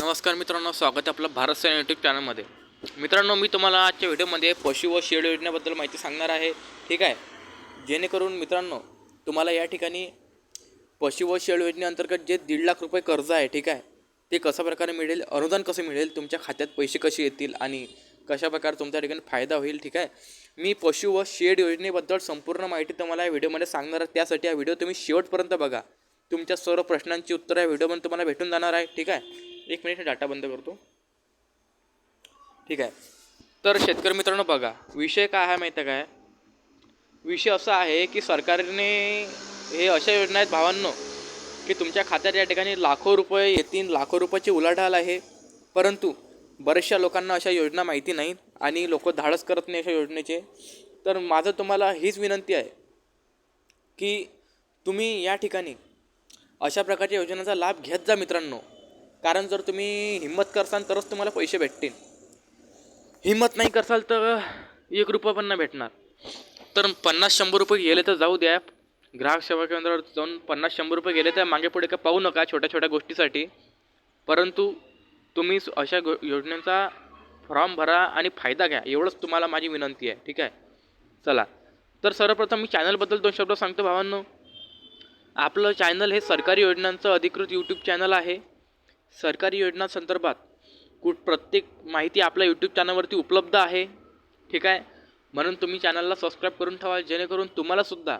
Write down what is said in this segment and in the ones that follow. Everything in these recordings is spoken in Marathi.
नमस्कार मित्रांनो स्वागत आहे आपलं भारत सेना यूट्यूब चॅनलमध्ये. मित्रांनो मी तुम्हाला आजच्या व्हिडिओमध्ये पशु व शेड योजनेबद्दल माहिती सांगणार आहे. ठीक आहे? जेणेकरून मित्रांनो तुम्हाला या ठिकाणी पशु व शेड योजनेअंतर्गत जे दीड लाख रुपये कर्ज आहे ठीक आहे? ते कशा प्रकारे मिळेल अनुदान कसं मिळेल तुमच्या खात्यात पैसे कसे येतील आणि कशा प्रकारे तुमच्या ठिकाणी फायदा होईल ठीक आहे? मी पशु व शेड योजनेबद्दल संपूर्ण माहिती तुम्हाला या व्हिडिओमध्ये सांगणार आहे. त्यासाठी हा व्हिडिओ तुम्ही शेवटपर्यंत बघा. तुमच्या सर्व प्रश्नांची उत्तरं या व्हिडिओमध्ये तुम्हाला भेटून जाणार आहे ठीक आहे? एक मिनिट डाटा बंद करतो. ठीक आहे. तर शेतकरी मित्रांनो बघा विषय काय आहे माहिती आहे काय? विषय असा आहे की सरकारने हे अशा योजना आहेत भावांनो की तुमच्या खात्यात या ठिकाणी लाखो रुपये येतील लाखो रुपयाची उलाढाल आहे. परंतु बऱ्याचशा लोकांना अशा योजना माहिती नाहीत आणि लोक धाडस करत नाही अशा योजनेचे. तर माझं तुम्हाला हीच विनंती आहे की तुम्ही या ठिकाणी अशा प्रकारच्या योजनांचा लाभ घेत जा मित्रांनो. कारण जर तुम्ही हिंमत करसाल तरच तुम्हाला पैसे भेटतील. हिंमत नाही करसाल तर एक रुपया पण नाही भेटणार. तर पन्नास शंभर रुपये गेले तर जाऊ द्या. ग्राहक सेवा केंद्रावर जाऊन पन्नास शंभर रुपये गेले तर मागे पुढे काय पाहू नका छोट्या छोट्या गोष्टीसाठी. परंतु तुम्ही स- अशा गो योजनेचा फॉर्म भरा आणि फायदा घ्या. एवढंच तुम्हाला माझी विनंती आहे. ठीक आहे? चला. तर सर्वप्रथम मी चॅनलबद्दल दोन शब्द सांगतो भावांनो. आपलं चॅनल हे सरकारी योजनांचं अधिकृत यूट्यूब चॅनल आहे. सरकारी योजनांसंदर्भात कुठ प्रत्येक माहिती आपल्या यूट्यूब चॅनलवरती उपलब्ध आहे. ठीक आहे? म्हणून तुम्ही चॅनलला सबस्क्राईब करून ठेवा. जेणेकरून तुम्हालासुद्धा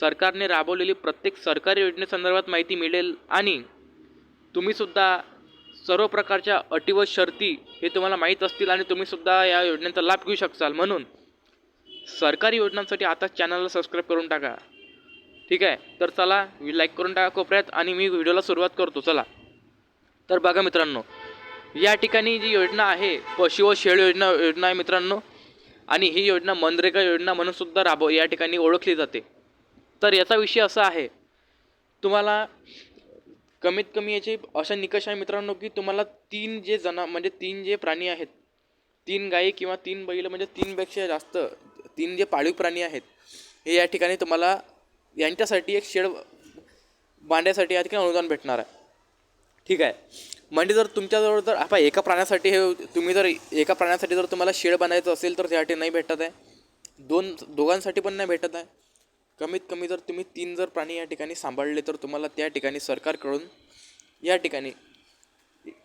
सरकारने राबवलेली प्रत्येक सरकारी योजनेसंदर्भात माहिती मिळेल आणि तुम्हीसुद्धा सर्व प्रकारच्या अटी व शर्ती हे तुम्हाला माहीत असतील आणि तुम्हीसुद्धा या योजनेचा लाभ घेऊ शकाल म्हणून सरकारी योजनांसाठी आता चॅनलला सबस्क्राईब करून टाका. ठीक आहे? तर चला लाईक करून टाका कोपऱ्यात आणि मी व्हिडिओला सुरुवात करतो. चला. तर बघा मित्रांनो या ठिकाणी जी योजना आहे पशु व शेळ योजना योजना आहे मित्रांनो आणि ही योजना मनरेगा योजना म्हणून सुद्धा राबव या ठिकाणी ओळखली जाते. तर याचा विषय असा आहे तुम्हाला कमीत कमी याचे अशा निकष आहे मित्रांनो की तुम्हाला तीन जे जना म्हणजे तीन जे प्राणी आहेत तीन गायी किंवा तीन बैल म्हणजे तीनपेक्षा जास्त तीन जे पाळीव प्राणी आहेत हे या ठिकाणी तुम्हाला यांच्यासाठी एक शेड बांधण्यासाठी या ठिकाणी अनुदान भेटणार आहे. ठीक आहे. म्हणजे जर तुमच्याजवळ जर आपण एका प्राण्यासाठी हे तुम्ही जर एका प्राण्यासाठी जर तुम्हाला शेड बनायचं असेल तर त्यासाठी नाही भेटत आहे. दोन दोघांसाठी पण नाही भेटत आहे. कमीत कमी जर तुम्ही तीन जर प्राणी या ठिकाणी सांभाळले तर तुम्हाला त्या ठिकाणी सरकारकडून या ठिकाणी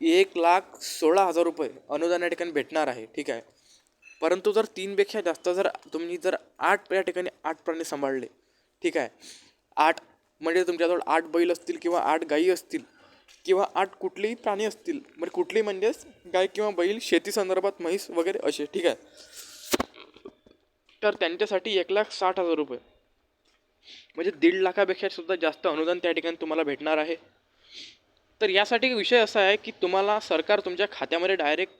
एक लाख सोळा हजार रुपये अनुदान या ठिकाणी भेटणार आहे. ठीक आहे. परंतु जर तीनपेक्षा जास्त जर तुम्ही जर आठ या ठिकाणी आठ प्राणी सांभाळले ठीक आहे. आठ म्हणजे तुमच्याजवळ आठ बैल असतील किंवा आठ गायी असतील किंवा आठ कुठलेही प्राणी असतील म्हणजे कुठलेही म्हणजेच गाय किंवा बैल शेती संदर्भात म्हैस वगैरे असे ठीक आहे? तर त्यांच्यासाठी एक लाख साठ हजार रुपये. म्हणजे दीड लाखापेक्षा सुद्धा जास्त अनुदान त्या ठिकाणी तुम्हाला भेटणार आहे. तर यासाठी विषय असा आहे की तुम्हाला सरकार तुमच्या खात्यामध्ये डायरेक्ट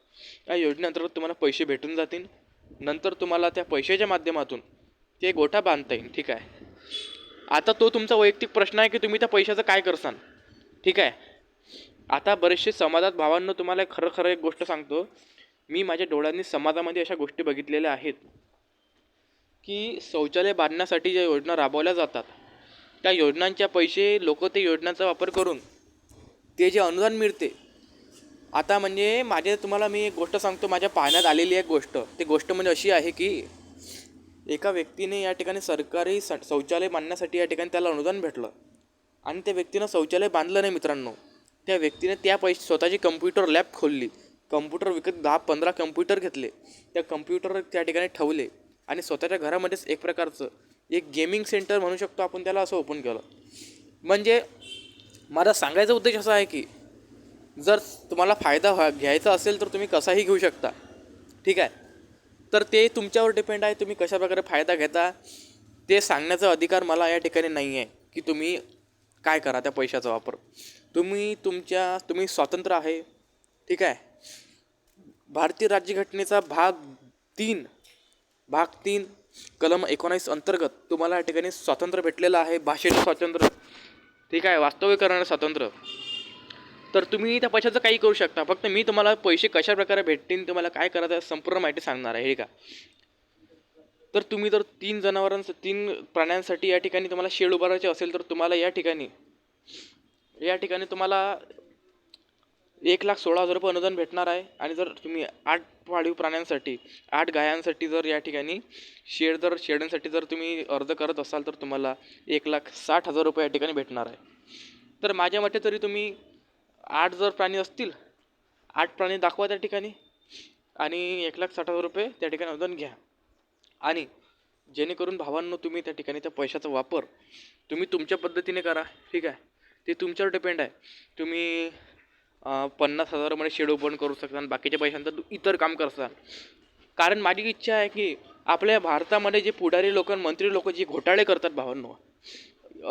या योजनेअंतर्गत तुम्हाला पैसे भेटून जातील. नंतर तुम्हाला त्या पैशाच्या माध्यमातून ते गोठा बांधता येईल ठीक आहे? आता तो तुमचा वैयक्तिक प्रश्न आहे की तुम्ही त्या पैशाचं काय करसाल ठीक आहे? आता बरेचसे समाजात भावांनो तुम्हाला एक खरं खरं एक गोष्ट सांगतो. मी माझ्या डोळ्यांनी समाजामध्ये अशा गोष्टी बघितलेल्या आहेत. की शौचालय बांधण्यासाठी ज्या योजना राबवल्या जातात त्या योजनांच्या पैसे लोक ते योजनांचा वापर करून ते जे अनुदान मिळते. आता म्हणजे माझे तुम्हाला मी एक गोष्ट सांगतो माझ्या पाहण्यात आलेली एक गोष्ट. ती गोष्ट म्हणजे अशी आहे की एका व्यक्तीने या ठिकाणी सरकारी स शौचालय बांधण्यासाठी या ठिकाणी त्याला अनुदान भेटलं. आणि त्या व्यक्तीनं शौचालय बांधलं नाही मित्रांनो. त्या व्यक्तीने त्या पैसे स्वतःची कम्प्युटर लॅब खोलली. कम्प्युटर विकत दहा पंधरा कम्प्युटर घेतले. त्या कम्प्युटर त्या ठिकाणी ठेवले. आणि स्वतःच्या घरामध्येच एक प्रकारचं एक गेमिंग सेंटर म्हणू शकतो आपण त्याला असं ओपन केलं. म्हणजे माझा सांगायचा उद्देश असा आहे की जर तुम्हाला फायदा व्हा घ्यायचा असेल तर तुम्ही कसाही घेऊ शकता. ठीक आहे? तर ते तुमच्यावर डिपेंड आहे तुम्ही कशा प्रकारे फायदा घेता? ते सांगण्याचा अधिकार मला या ठिकाणी नाही आहे की तुम्ही काय करा त्या पैशाचा वापर. तुम्ही तुमच्या तुम्ही स्वातंत्र्य आहे ठीक आहे? भारतीय राज्यघटनेचा भाग तीन भाग तीन कलम एकोणावीस अंतर्गत तुम्हाला या ठिकाणी स्वातंत्र्य भेटलेलं आहे भाषेचं स्वातंत्र्य ठीक आहे? वास्तव्य करणारं स्वातंत्र्य. तर तुम्ही त्या पैशाचं काही करू शकता फक्त मी तुम्हाला पैसे कशा प्रकारे भेटतील तुम्हाला काय करायचं संपूर्ण माहिती सांगणार आहे हे का? तर तुम्ही जर तीन जनावरांचं तीन प्राण्यांसाठी या ठिकाणी तुम्हाला शेड उभारायचे असेल तर तुम्हाला या ठिकाणी या ठिकाणी तुम्हाला एक लाख सोळा हजार रुपये अनुदान भेटणार आहे. आणि जर तुम्ही आठ पाळीव प्राण्यांसाठी आठ गायांसाठी जर या ठिकाणी शेड जर शेड्यांसाठी जर तुम्ही अर्ज करत असाल तर तुम्हाला एक लाख साठ हजार रुपये या ठिकाणी भेटणार आहे. तर माझ्या मते तरी तुम्ही आठ जर प्राणी असतील आठ प्राणी दाखवा त्या ठिकाणी आणि एक लाख साठ हजार रुपये त्या ठिकाणी अनुदान घ्या. आणि जेणेकरून भावांनो तुम्ही त्या ठिकाणी त्या पैशाचा वापर तुम्ही तुमच्या पद्धतीने करा. ठीक आहे? ते तुमच्यावर डिपेंड आहे. तुम्ही पन्नास हजारामध्ये शेड ओपन करू शकता आणि बाकीच्या पैशांचं तू इतर काम करता. कारण माझी इच्छा आहे की आपल्या भारतामध्ये जे पुढारी लोक मंत्री लोक जे घोटाळे करतात भावांनो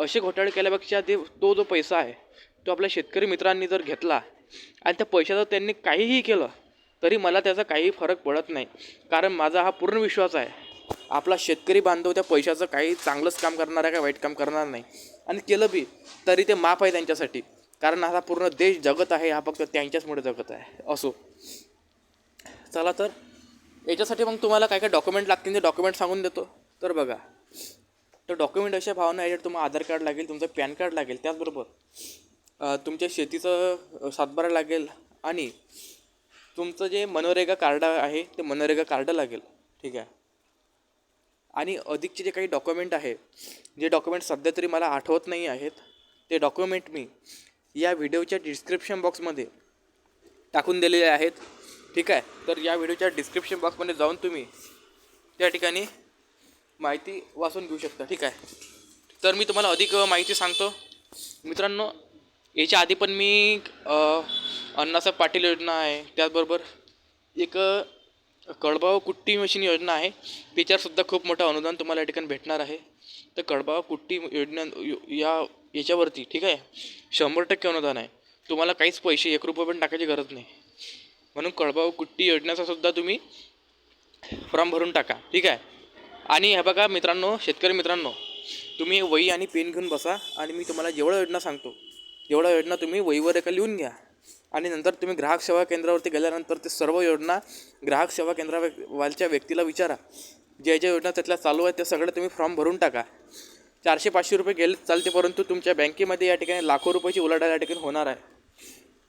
असे घोटाळे केल्यापेक्षा ते तो जो पैसा आहे तो आपल्या शेतकरी मित्रांनी जर घेतला आणि त्या पैशाचं त्यांनी काहीही केलं तरी मला त्याचा काही फरक पडत नाही. कारण माझा हा पूर्ण विश्वास आहे. आपला शेतकरी बांधव त्या पैशाचं काही चांगलंच काम करणार आहे का वाईट काम करणार नाही. आणि केलं बी तरी ते माफ आहे त्यांच्यासाठी. कारण हा पूर्ण देश जगत आहे हा फक्त त्यांच्याचमुळे जगत आहे. असो. चला तर याच्यासाठी मग तुम्हाला काय काय डॉक्युमेंट लागतील ते डॉक्युमेंट सांगून देतो. तर बघा. तर डॉक्युमेंट अशा भावना याच्यात तुम्हाला आधार कार्ड लागेल तुमचं पॅन कार्ड लागेल त्याचबरोबर तुमच्या शेतीचं सातबारा लागेल आणि तुमचं जे मनरेगा कार्ड आहे ते मनरेगा कार्ड लागेल. ठीक आहे? आणि अधिकचे जे काही डॉक्युमेंट आहे जे डॉक्युमेंट सध्या तरी मला आठवत नाही आहेत ते डॉक्युमेंट मी या व्हिडिओच्या डिस्क्रिप्शन बॉक्समध्ये टाकून दिलेले आहेत. ठीक आहे? तर या व्हिडिओच्या डिस्क्रिप्शन बॉक्समध्ये जाऊन तुम्ही त्या ठिकाणी माहिती वाचून घेऊ शकता. ठीक आहे? तर मी तुम्हाला अधिक माहिती सांगतो. मित्रांनो याच्या आधी पण मी अण्णासाहेब पाटील योजना आहे. त्याचबरोबर एक कळबाव कुट्टी मशीन योजना आहे. त्याच्यावर सुद्धा खूप मोठं अनुदान तुम्हाला या ठिकाणी भेटणार आहे. तर कळबाव कुट्टी योजना यो- या याच्यावरती ठीक आहे? शंभर टक्के अनुदान आहे. तुम्हाला काहीच पैसे एक रुपये पण टाकायची गरज नाही. म्हणून कळबाव कुट्टी योजनेचा सुद्धा तुम्ही फॉर्म भरून टाका ठीक आहे? आणि हे बघा मित्रांनो शेतकरी मित्रांनो तुम्ही वही आणि पेन घेऊन बसा आणि मी तुम्हाला जेवढं योजना सांगतो एवढ्या योजना तुम्ही वहीवर एका लिहून घ्या. आणि नंतर तुम्ही ग्राहक सेवा केंद्रावरती गेल्यानंतर ते सर्व योजना ग्राहक सेवा केंद्रावालच्या व्यक्तीला विचारा. ज्या ज्या योजना त्यातल्या चालू आहेत त्या सगळं तुम्ही फॉर्म भरून टाका. चारशे पाचशे रुपये गेले चालते परंतु तुमच्या बँकेमध्ये या ठिकाणी लाखो रुपयाची उलाढाल या ठिकाणी होणार आहे.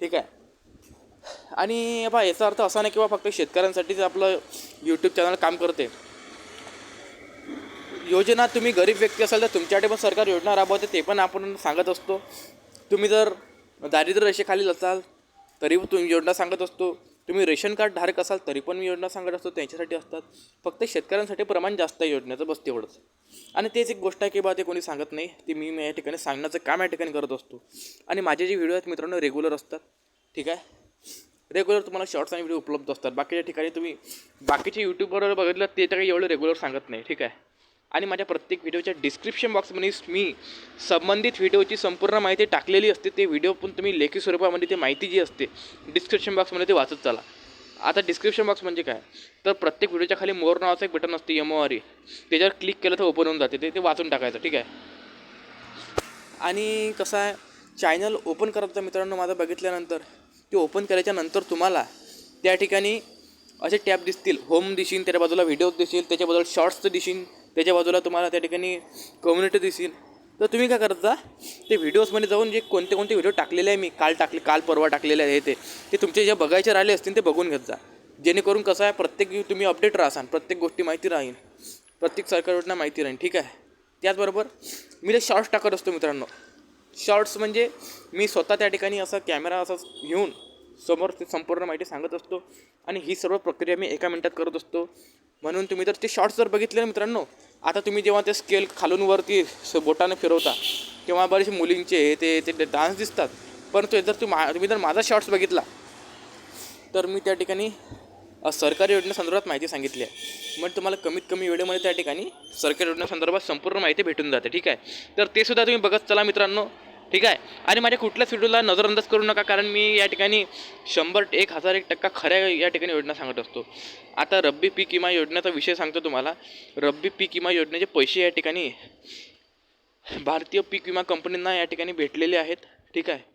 ठीक आहे? आणि बा याचा अर्थ असा नाही किंवा फक्त शेतकऱ्यांसाठीच आपलं यूट्यूब चॅनल काम करते. योजना तुम्ही गरीब व्यक्ती असाल तर तुमच्याकडे पण सरकार योजना राबवते ते पण आपण सांगत असतो. तुम्ही जर दारिद्र्य रेषेखालील असाल तरी तुम्ही योजना सांगत असतो. तुम्ही रेशन कार्ड धारक असाल तरी पण मी योजना सांगत असतो. त्यांच्यासाठी असतात. फक्त शेतकऱ्यांसाठी प्रमाण जास्त आहे योजनेचं बस तेवढंच. आणि तेच एक गोष्ट आहे की बा ते कोणी सांगत नाही. ते मी या ठिकाणी सांगण्याचं काम या ठिकाणी करत असतो. आणि माझे जे व्हिडिओ आहेत मित्रांनो रेग्युलर असतात. ठीक आहे? रेग्युलर तुम्हाला शॉर्ट्स आणि व्हिडिओ उपलब्ध असतात. बाकीच्या ठिकाणी तुम्ही बाकीचे यूट्यूबवर बघितलं ते तर काही एवढं रेग्युलर सांगत नाही. ठीक आहे? आणि माझ्या प्रत्येक व्हिडिओच्या डिस्क्रिप्शन बॉक्समध्ये मी संबंधित व्हिडिओची संपूर्ण माहिती टाकलेली असते. ते व्हिडिओ पण तुम्ही लेखी स्वरूपामध्ये ते माहिती जी असते डिस्क्रिप्शन बॉक्समध्ये ते वाचत चला. आता डिस्क्रिप्शन बॉक्स म्हणजे काय? तर प्रत्येक व्हिडिओच्या खाली मोर नावाचं एक बटन असते एम ओ आर ई त्याच्यावर क्लिक केलं तर ओपन होऊन जाते. ते ते वाचून टाकायचं ठीक आहे? आणि कसं आहे चॅनल ओपन करायचं मित्रांनो माझं बघितल्यानंतर ते ओपन केल्याच्यानंतर तुम्हाला त्या ठिकाणी असे टॅब दिसतील. होम दिसीन त्याच्या बाजूला व्हिडिओज दिसेल त्याच्या बाजूला शॉर्ट्सचं त्याच्या बाजूला तुम्हाला त्या ठिकाणी कम्युनिटी दिसेल. तर तुम्ही काय करता ते व्हिडिओजमध्ये जाऊन जे कोणते कोणते व्हिडिओ टाकलेले आहे मी काल टाकले काल परवा टाकलेले आहे ते ते तुमचे जे बघायचे राहिले असतील ते बघून घेत जा. जेणेकरून कसं आहे प्रत्येक तुम्ही अपडेट राहसान प्रत्येक गोष्टी माहिती राहील प्रत्येक सरकार योजना माहिती राहील ठीक आहे? त्याचबरोबर मी ते शॉर्ट्स टाकत असतो मित्रांनो. शॉर्ट्स म्हणजे मी स्वतः त्या ठिकाणी असा कॅमेरा असा घेऊन समोर ते संपूर्ण माहिती सांगत असतो आणि ही सर्व प्रक्रिया मी एका मिनटात करत असतो. म्हणून तुम्ही जर ते शॉर्ट्स जर बघितले ना मित्रांनो आता तुम्ही जेव्हा ते स्केल खालून वरती स- बोटाने फिरवता तेव्हा बरेचसे मुलींचे ते ते डान्स दिसतात. परंतु जर तुम्ही मा- तुम्ही जर माझा शॉर्ट्स बघितला तर मी त्या ठिकाणी सरकारी योजनेसंदर्भात माहिती सांगितली आहे. मग तुम्हाला कमीत कमी वेळेमध्ये त्या ठिकाणी सरकारी योजनेसंदर्भात संपूर्ण माहिती भेटून जाते ठीक आहे? तर ते सुद्धा तुम्ही बघत चला मित्रांनो. ठीक आहे? आणि माझ्या कुठल्याच व्हिडिओला नजरअंदाज करू नका कारण मी या ठिकाणी शंभर एक हजार एक टक्का खऱ्या या ठिकाणी योजना सांगत असतो. आता रब्बी पीक विमा योजनेचा विषय सांगतो तुम्हाला. रब्बी पीक विमा योजनेचे पैसे या ठिकाणी भारतीय पीक विमा कंपनींना या ठिकाणी भेटलेले आहेत. ठीक आहे?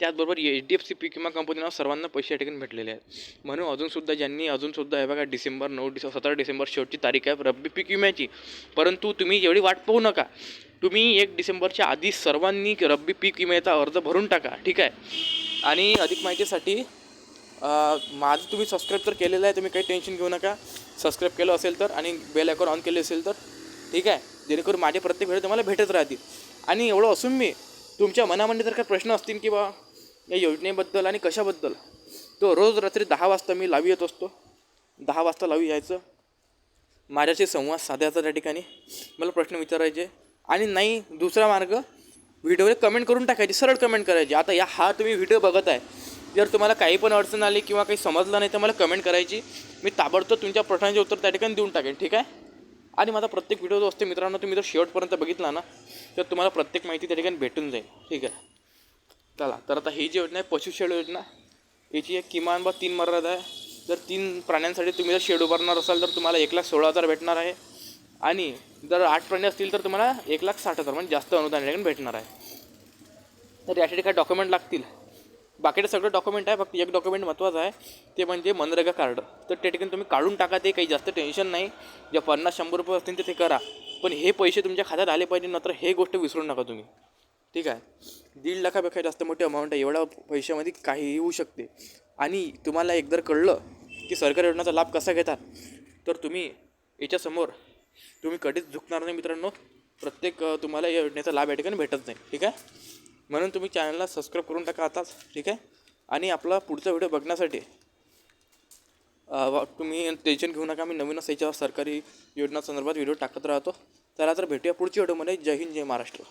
त्याचबरोबर एच डी एफ सी पीक विमा कंपनीला सर्वांना पैसे या ठिकाणी भेटलेले आहेत. म्हणून अजूनसुद्धा ज्यांनी अजूनसुद्धा हे बघा डिसेंबर नऊ डिसेंबर सतरा डिसेंबर शेवटची तारीख आहे रब्बी पीक विम्याची. परंतु तुम्ही एवढी वाट पाहू नका. तुम्ही एक डिसेंबरच्या आधी सर्वांनी रब्बी पीक विम्याचा अर्ज भरून टाका ठीक आहे? आणि अधिक माहितीसाठी माझं तुम्ही सबस्क्राईब तर केलेलं आहे तुम्ही काही टेन्शन घेऊ नका. सबस्क्राईब केलं असेल तर आणि बेल आयकॉन ऑन केले असेल तर ठीक आहे? जेणेकरून माझे प्रत्येक व्हिडिओ तुम्हाला भेटत राहतील. आणि एवढं असून मी तुमच्या मनामध्ये जर काही प्रश्न असतील की बा या योजनेबद्दल आणि कशाबद्दल तो रोज रात्री दहा वाजता मी लावी येत असतो. दहा वाजता लावी यायचं. माझ्याशी संवाद साधायचा त्या ठिकाणी. मला प्रश्न विचारायचे. आणि नाही दुसरा मार्ग व्हिडिओवर कमेंट करून टाकायची सरळ कमेंट करायची. आता या हा तुम्ही व्हिडिओ बघत आहे. जर तुम्हाला काही पण अडचण आली किंवा काही समजलं नाही तर मला कमेंट करायची. मी ताबडतोब तुमच्या प्रश्नांचे उत्तर त्या ठिकाणी देऊन टाकेन ठीक आहे? आणि माझा प्रत्येक व्हिडिओ जो असते मित्रांनो तुम्ही जर शेवटपर्यंत बघितला ना तर तुम्हाला प्रत्येक माहिती त्या ठिकाणी भेटून जाईल ठीक आहे? चला तर आता ही जी योजना आहे पशुशेड योजना याची एक किमान बा तीन मर्यादा आहे. जर तीन प्राण्यांसाठी तुम्ही जर शेड उभारणार असाल तर तुम्हाला एक लाख सोळा हजार भेटणार आहे. आणि जर आठ प्राणी असतील तर तुम्हाला एक लाख साठ हजार म्हणजे जास्त अनुदान या भेटणार आहे. तर यासाठी काय डॉक्युमेंट लागतील. बाकीचे सगळं डॉक्युमेंट आहे फक्त एक डॉक्युमेंट महत्त्वाचं आहे ते म्हणजे मनरेगा कार्ड. तर त्या ठिकाणी तुम्ही काढून टाका ते काही जास्त टेन्शन नाही. जे पन्नास शंभर रुपये असतील तर ते करा. पण हे पैसे तुमच्या खात्यात आले पाहिजे नंतर हे गोष्ट विसरू नका तुम्ही. ठीक आहे? दीड लाखापेक्षा जास्त मोठी अमाऊंट आहे एवढ्या पैशामध्ये काहीही होऊ शकते. आणि तुम्हाला एकदा कळलं की सरकारी योजनाचा लाभ कसा घेतात तर तुम्ही याच्यासमोर तुम्ही कधीच झुकणार नाही मित्रांनो. प्रत्येक तुम्हाला या योजनेचा लाभ या ठिकाणी भेटत नाही. ठीक आहे? म्हणून तुम्ही चॅनलला सबस्क्राईब करून टाका आताच ठीक आहे? आणि आपला पुढचा व्हिडिओ बघण्यासाठी तुम्ही टेन्शन घेऊ नका. मी नवीनच याच्यावर सरकारी योजना संदर्भात व्हिडिओ टाकत राहतो. चला तर भेटूया पुढच्या व्हिडिओमध्ये जय हिंद जय महाराष्ट्र.